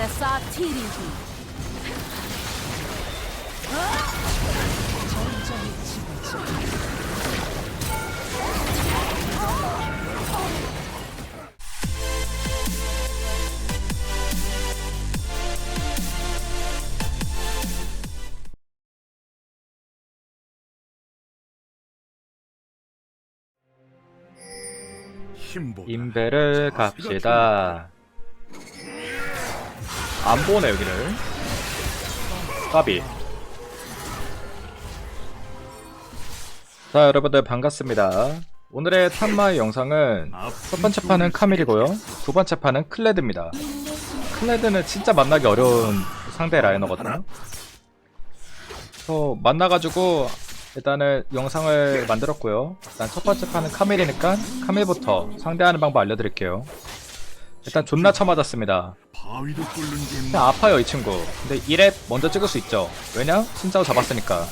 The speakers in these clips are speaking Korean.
Vanessa Tirigi. 힘보다 인베를 갑시다. 안 보네 여기를. 까비. 자 여러분들 반갑습니다. 오늘의 탐마의 영상은 첫 번째 판은 카밀이고요. 두 번째 판은 클레드입니다. 클레드는 진짜 만나기 어려운 상대 라이너거든요. 저 만나가지고 일단은 영상을 만들었고요. 일단 첫 번째 판은 카밀이니까 카밀부터 상대하는 방법 알려드릴게요. 일단 존나 쳐맞았습니다. 그냥 아파요 이 친구. 근데 1렙 먼저 찍을 수 있죠. 왜냐? 신짜오 잡았으니까.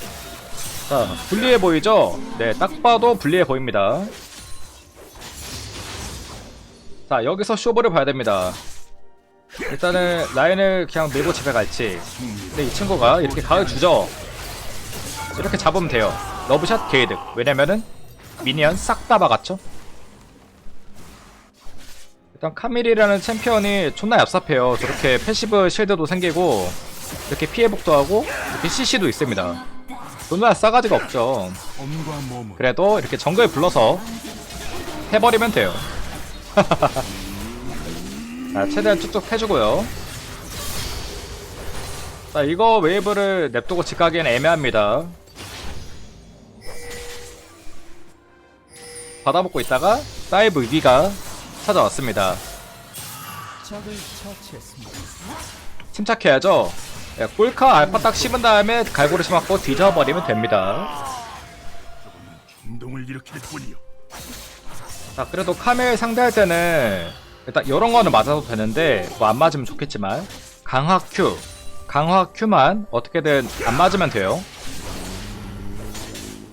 자, 불리해 보이죠? 네, 딱 봐도 불리해 보입니다. 자, 여기서 쇼부를 봐야 됩니다. 일단은 라인을 그냥 밀고 집에 갈지. 근데 이 친구가 이렇게 각을 주죠. 이렇게 잡으면 돼요. 러브샷 게이득. 왜냐면은 미니언 싹 다 막았죠. 일단 카밀이라는 챔피언이 존나 얍삽해요. 저렇게 패시브 실드도 생기고 이렇게 피해복도 하고 이렇게 CC도 있습니다. 존나 싸가지가 없죠. 그래도 이렇게 정글 불러서 해버리면 돼요. 자, 최대한 쭉쭉 패주고요. 자, 이거 웨이브를 냅두고 직가기엔 애매합니다. 받아먹고 있다가 사이브 위기가 찾아왔습니다. 침착해야죠. 예, 꿀카 알파 딱 씹은 다음에 갈고리 심맞고 뒤져버리면 됩니다. 자 그래도 카멜 상대할 때는 일단 이런 거는 맞아도 되는데 뭐 안 맞으면 좋겠지만 강화 Q 강화 Q만 어떻게든 안 맞으면 돼요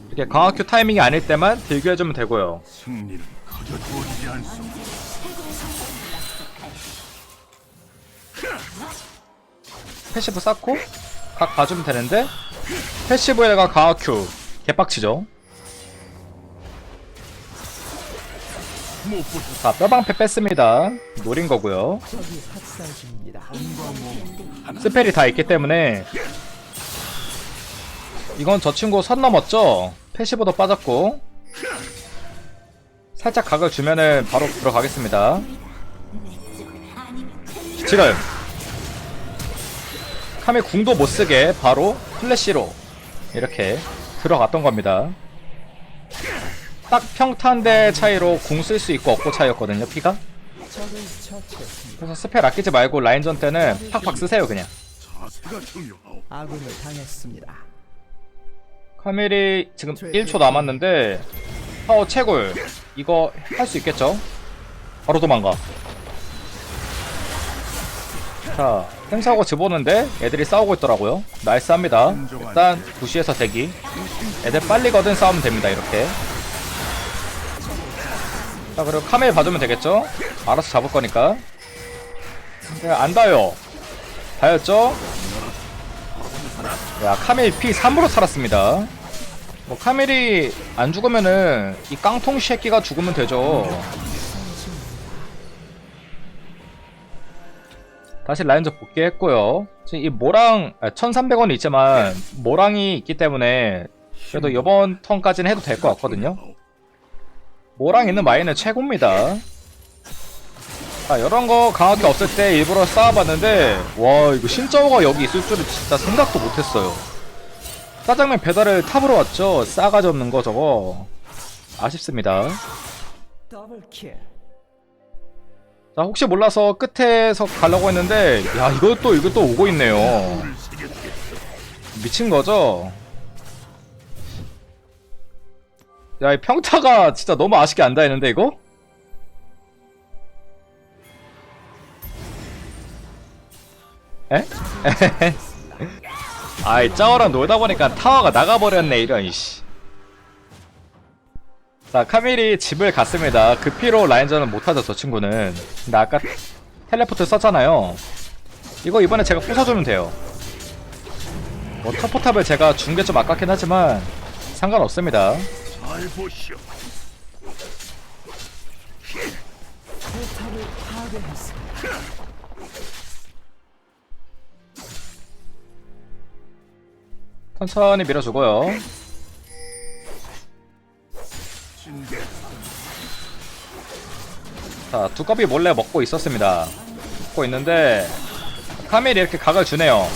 이렇게 강화 Q 타이밍이 아닐 때만 딜교해주면 되고요 승리는 거저주 패시브 쌓고 각 봐주면 되는데 패시브에다가 Q 개빡치죠? 자 뼈방패 뺐습니다. 노린 거고요. 스펠이 다 있기 때문에 이건 저 친구 선 넘었죠? 패시브도 빠졌고 살짝 각을 주면은 바로 들어가겠습니다 지금 카메 궁도 못쓰게 바로 플래시로 이렇게 들어갔던 겁니다. 딱 평탄대 차이로 궁 쓸 수 있고 없고 차이였거든요 피가. 그래서 스펠 아끼지 말고 라인전 때는 팍팍 쓰세요 그냥. 아군을 당했습니다. 카멜이 지금 1초 남았는데 파워 채굴 이거 할 수 있겠죠? 바로 도망가 자 템사고 집어오는데 애들이 싸우고 있더라고요. 나이스합니다. 일단 부시에서 대기. 애들 빨리거든 싸우면 됩니다 이렇게. 자 그리고 카멜 봐주면 되겠죠? 알아서 잡을 거니까. 네, 안 닿아요. 닿였죠? 야 카멜 피 3으로 살았습니다. 뭐 카멜이 안 죽으면은 이 깡통 새끼가 죽으면 되죠 다시 라인저 복귀했고요. 지금 이 모랑 아, 1300원이 있지만 모랑이 있기 때문에 그래도 이번 턴까지는 해도 될 것 같거든요. 모랑 있는 마인은 최고입니다. 아 이런 거 강하게 없을 때 일부러 쌓아봤는데 와 이거 신짜오가 여기 있을 줄은 진짜 생각도 못했어요. 짜장면 배달을 탑으로 왔죠? 싸가지 없는 거 저거. 아쉽습니다. 더블킬. 자 혹시 몰라서 끝에서 가려고 했는데 야 이것도 이것도 오고 있네요 불을 새겼겠어 미친 거죠? 야, 이 평타가 진짜 너무 아쉽게 안 닿이는데, 이거? 에? 아이, 짜오랑 놀다 보니까 타워가 나가버렸네, 이런, 이씨. 자, 카밀이 집을 갔습니다. 그 피로 라인전은 못하죠, 저 친구는. 근데 아까 텔레포트 썼잖아요. 이거 이번에 제가 부숴주면 돼요 뭐 터포탑을 제가 준 게 좀 아깝긴 하지만 상관없습니다. 천천히 밀어주고요 자 두꺼비 몰래 먹고 있었습니다 먹고 있는데 카밀이 이렇게 각을 주네요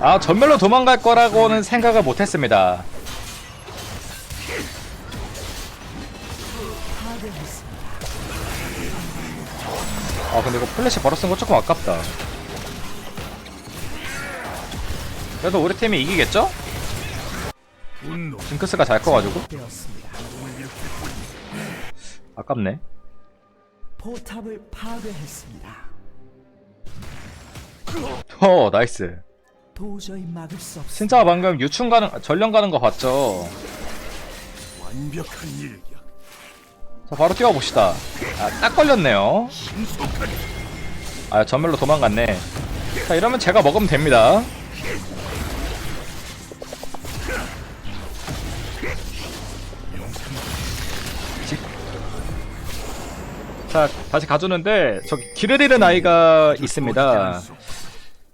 아 전멸로 도망갈 거라고는 생각을 못했습니다. 아 근데 이거 플래시 바로 쓴 거 조금 아깝다 그래도 우리 팀이 이기겠죠? 징크스가 잘 커가지고. 아깝네 포탑을 파괴했습니다. 어 나이스 도저히 막을 수 없습니다. 진짜 방금 유충 가는 전령 가는 거 봤죠? 완벽한 일격. 자 바로 뛰어봅시다 아 딱 걸렸네요. 아 전멸로 도망갔네 자 이러면 제가 먹으면 됩니다 자 다시 가주는데 저기 길을 잃은 아이가 있습니다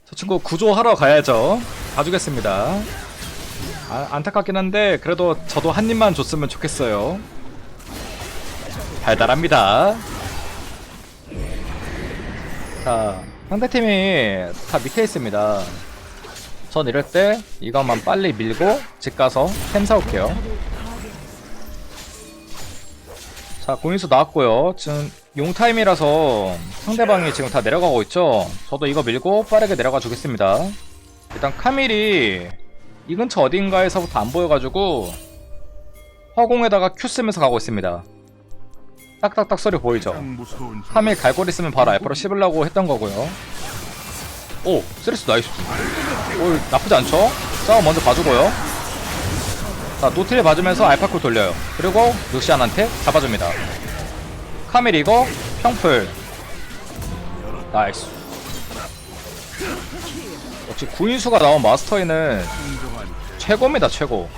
저 친구 구조하러 가야죠 가주겠습니다 아, 안타깝긴 한데 그래도 저도 한 입만 줬으면 좋겠어요 달달합니다 자, 상대팀이 다 밑에 있습니다. 전 이럴 때 이것만 빨리 밀고 집 가서 템 사올게요. 자, 공인수 나왔고요. 지금 용 타임이라서 상대방이 지금 다 내려가고 있죠. 저도 이거 밀고 빠르게 내려가 주겠습니다. 일단 카밀이 이 근처 어딘가에서부터 안 보여가지고 허공에다가 큐 쓰면서 가고 있습니다. 딱딱딱 소리 보이죠? 3일 갈고리 쓰면 바로 알파로 씹으려고 했던 거고요. 오, 쓰리스 나이스. 오, 나쁘지 않죠? 싸움 먼저 봐주고요. 자, 노트를 봐주면서 알파콜 돌려요. 그리고 루시안한테 잡아줍니다. 카밀 이거 평풀. 나이스. 역시 구인수가 나온 진정한 최고입니다, 최고.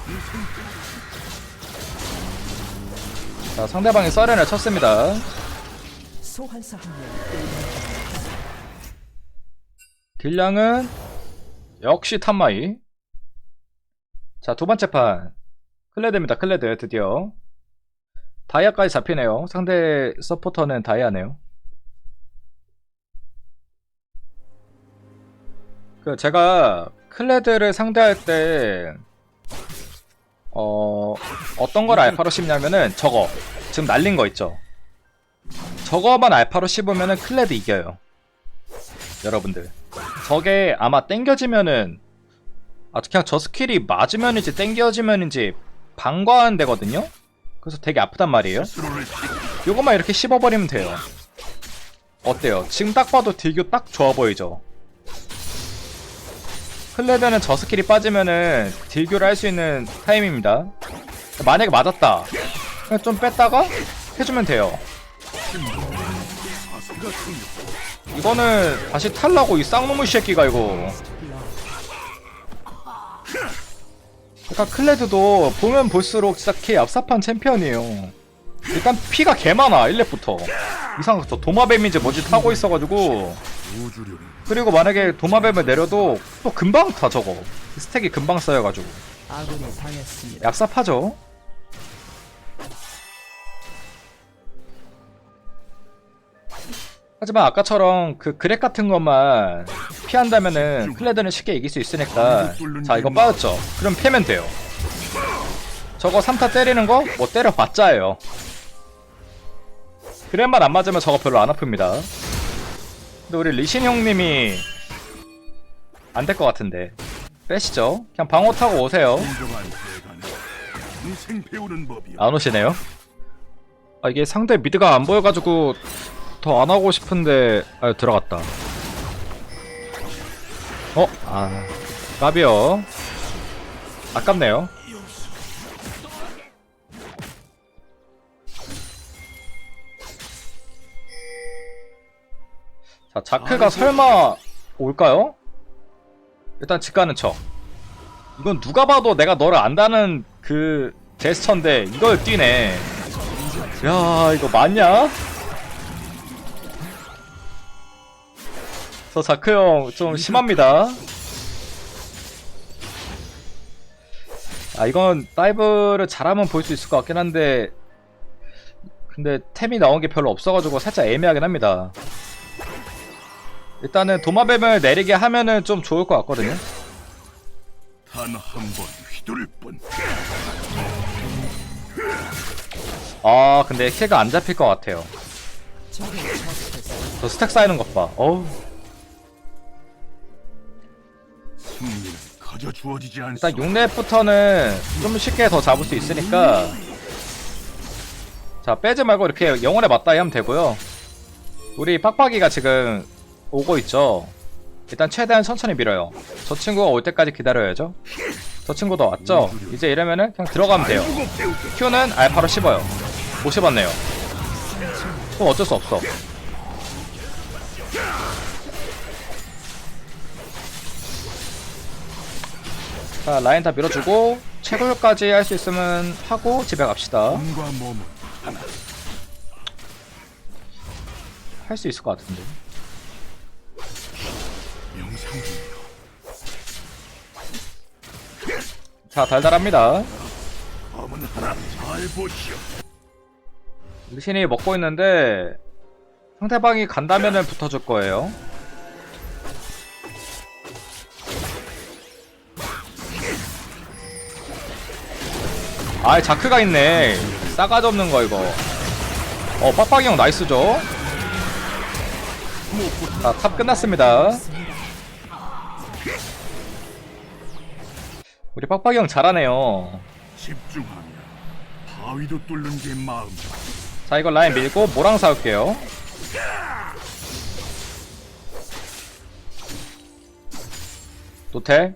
자, 상대방이 서렌을 쳤습니다. 딜량은 역시 탐마이. 자, 두 번째 판. 클레드입니다, 클레드, 드디어. 다이아까지 잡히네요. 상대 서포터는 다이아네요. 그, 제가 클레드를 상대할 때, 어, 어떤 걸 알파로 씹냐면은 저거. 지금 날린 거 있죠? 저거만 알파로 씹으면은 클레드 이겨요. 여러분들. 저게 아마 땡겨지면은 아 그냥 저 스킬이 맞으면인지 땡겨지면인지 방관 되거든요. 그래서 되게 아프단 말이에요. 요것만 이렇게 씹어버리면 돼요. 어때요? 지금 딱 봐도 딜교 딱 좋아 보이죠? 클레드는 저 스킬이 빠지면은 딜교를 할 수 있는 타임입니다. 만약에 맞았다. 그냥 좀 뺐다가 해주면 돼요. 이거는 다시 탈라고 이 쌍놈의 새끼가 이거. 그러니까 클레드도 보면 볼수록 진짜 개 얍삽한 챔피언이에요. 일단 피가 개 많아 1렙부터. 이상하죠. 도마뱀인지 뭐지 타고 있어가지고 그리고 만약에 도마뱀을 내려도 또 금방 타 저거. 스택이 금방 쌓여가지고. 얍삽하죠. 하지만 아까처럼 그 그렉 같은 것만 피한다면은 클레드는 쉽게 이길 수 있으니까 자 이거 빠졌죠. 그럼 패면 돼요. 저거 3타 때리는 거? 뭐 때려봤자예요. 그랩만 안 맞으면 저거 별로 안 아픕니다. 근데 우리 리신 형님이 안 될 것 같은데. 빼시죠. 그냥 방어 타고 오세요. 안 오시네요. 아 이게 상대 미드가 안 보여가지고 더 안 하고 싶은데 아 들어갔다. 어? 아 까비요. 아깝네요. 자 자크가 설마 올까요? 일단 집 가는 척. 이건 누가 봐도 내가 너를 안다는 그 제스처인데 이걸 뛰네. 야 이거 맞냐? 저 자크 형 좀 심합니다. 아 이건 다이브를 잘하면 볼 수 있을 것 같긴 한데 근데 템이 나온 게 별로 없어가지고 살짝 애매하긴 합니다. 일단은 도마뱀을 내리게 하면은 좀 좋을 것 같거든요. 단 한 번 휘둘 뿐. 아 근데 킬가 안 잡힐 것 같아요. 저 스택 쌓이는 것 봐. 어우 승리는 거저 주어지지 않소. 일단 6렙부터는 좀 쉽게 더 잡을 수 있으니까 자 빼지 말고 이렇게 영혼에 맞다이 하면 되고요. 우리 빡빡이가 지금 오고 있죠. 일단 최대한 천천히 밀어요. 저 친구가 올 때까지 기다려야죠. 저 친구도 왔죠. 이제 이러면은 그냥 들어가면 돼요. Q는 알파로 씹어요. 못 씹었네요. 그럼 어쩔 수 없어. 자 라인 다 밀어주고 채굴까지 할 수 있으면 하고 집에 갑시다. 할 수 있을 것 같은데. 자 달달합니다. 리신이 먹고 있는데 상대방이 간다면은 붙어줄 거예요. 아 자크가 있네. 싸가지 없는 거 이거. 어 빡빡이 형 나이스죠. 자탑 끝났습니다. 우리 빡빡이 형 잘하네요. 집중하면 바위도 뚫는 게 마음. 자 이거 라인 밀고 모랑 사올게요 노텔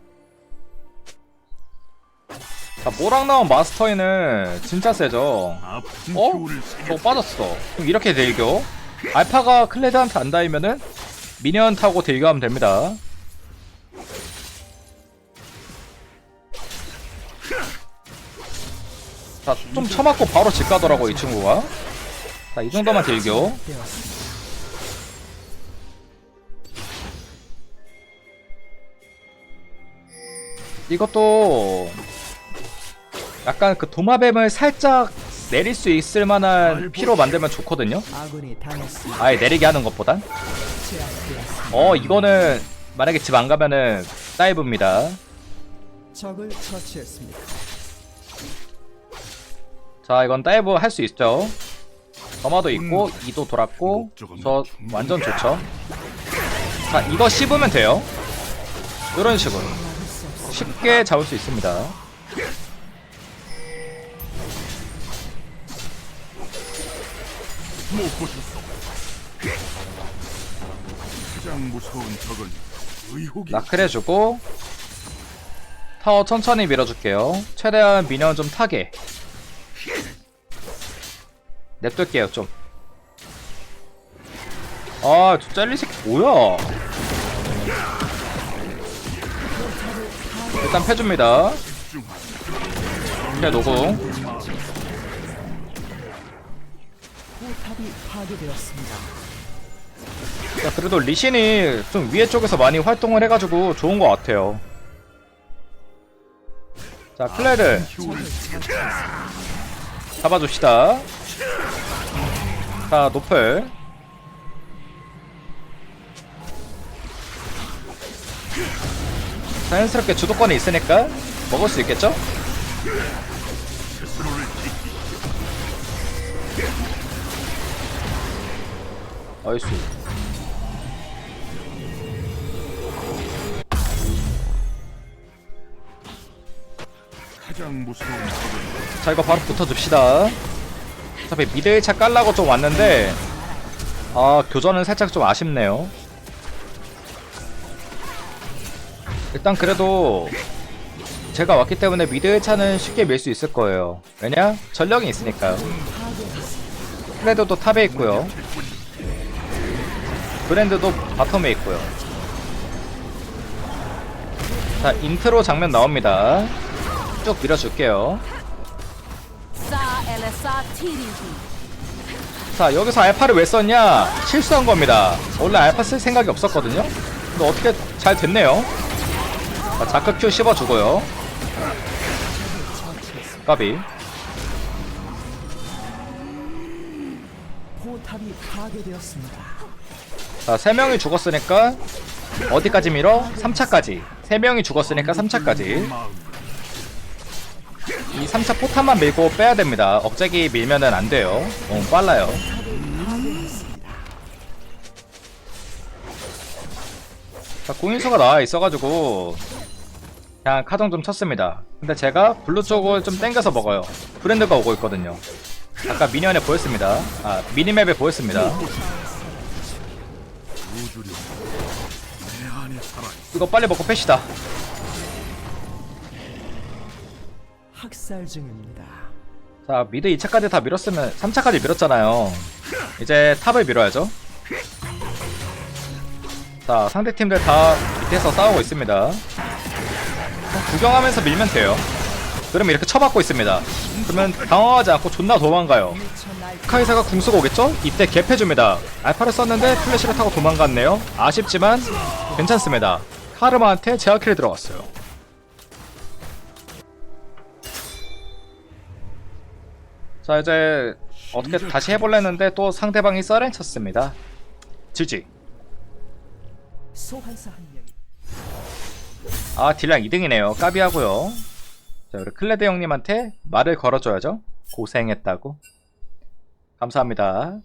자 모랑 나온 마스터이는 진짜 세죠 아픈 어? 저. 빠졌어 그럼 이렇게 딜교 알파가 클레드한테 안 닿으면은 미니언 타고 딜교하면 됩니다 자 좀 쳐맞고 바로 집 가더라고 이 친구가 자 이 정도만 딜교. 이것도 약간 그 도마뱀을 살짝 내릴 수 있을 만한 피로 만들면 좋거든요. 아예 내리게 하는 것보단. 어 이거는 만약에 집 안 가면은 다이브입니다. 자 이건 다이브 할 수 있죠. 점화도 있고 이도 돌았고 저 완전 좋죠. 자 이거 씹으면 돼요. 이런 식으로 쉽게 잡을 수 있습니다. 못 보셨소. 가장 무서운 적은 의혹이. 나클 해주고 타워 천천히 밀어줄게요 최대한 미니언 좀 타게 냅둘게요 좀 아, 저 젤리 새끼 뭐야? 일단 패줍니다. 패 노궁. 포탑이 파괴되었습니다. 자, 그래도 리신이 좀 위에 쪽에서 많이 활동을 해가지고 좋은 것 같아요. 자, 클레드 효를 잡아줍시다. 자, 노플. 자연스럽게 주도권이 있으니까 먹을 수 있겠죠? 나이스. 가장 무서운 자, 이거 바로 붙어줍시다. 어차피 미드 1차 깔라고 좀 왔는데, 아, 교전은 살짝 좀 아쉽네요. 일단 그래도 제가 왔기 때문에 미드 1차는 쉽게 밀 수 있을 거예요. 왜냐? 전력이 있으니까요. 크레드도 탑에 있고요. 브랜드도 바텀에 있고요. 자 인트로 장면 나옵니다. 쭉 밀어줄게요. 자 여기서 알파를 왜 썼냐? 실수한 겁니다. 원래 알파 쓸 생각이 없었거든요. 근데 어떻게 잘 됐네요. 자 자크 큐 씹어주고요. 까비. 포탑이 파괴되었습니다. 자 3명이 죽었으니까 어디까지 밀어? 3차까지. 3명이 죽었으니까 3차까지. 마음 이 3차 포탄만 밀고 빼야 됩니다. 억제기 밀면은 안 돼요. 너무 빨라요. 자 공인수가 나와 있어가지고 그냥 카정 좀 쳤습니다. 근데 제가 블루 쪽을 좀 땡겨서 먹어요. 브랜드가 오고 있거든요. 아까 미니언에 보였습니다. 아 미니맵에 보였습니다 이거 빨리 먹고 패시다. 학살 중입니다. 자 미드 2차까지 다 밀었으면 3차까지 밀었잖아요. 이제 탑을 밀어야죠. 자 상대 팀들 다 밑에서 싸우고 있습니다. 그냥 구경하면서 밀면 돼요. 그러면 이렇게 쳐받고 있습니다. 그러면 당황하지 않고 존나 도망가요. 카이사가 궁 쓰고 오겠죠? 이때 갭해줍니다. 알파를 썼는데 플래시를 타고 도망갔네요. 아쉽지만 괜찮습니다 카르마한테 제어킬이 들어갔어요. 자 이제 어떻게 다시 해볼랬는데 또 상대방이 썰렌 쳤습니다. 지지. 아 딜량 2등이네요. 까비하고요. 자 우리 클레드 형님한테 말을 걸어줘야죠. 고생했다고. 감사합니다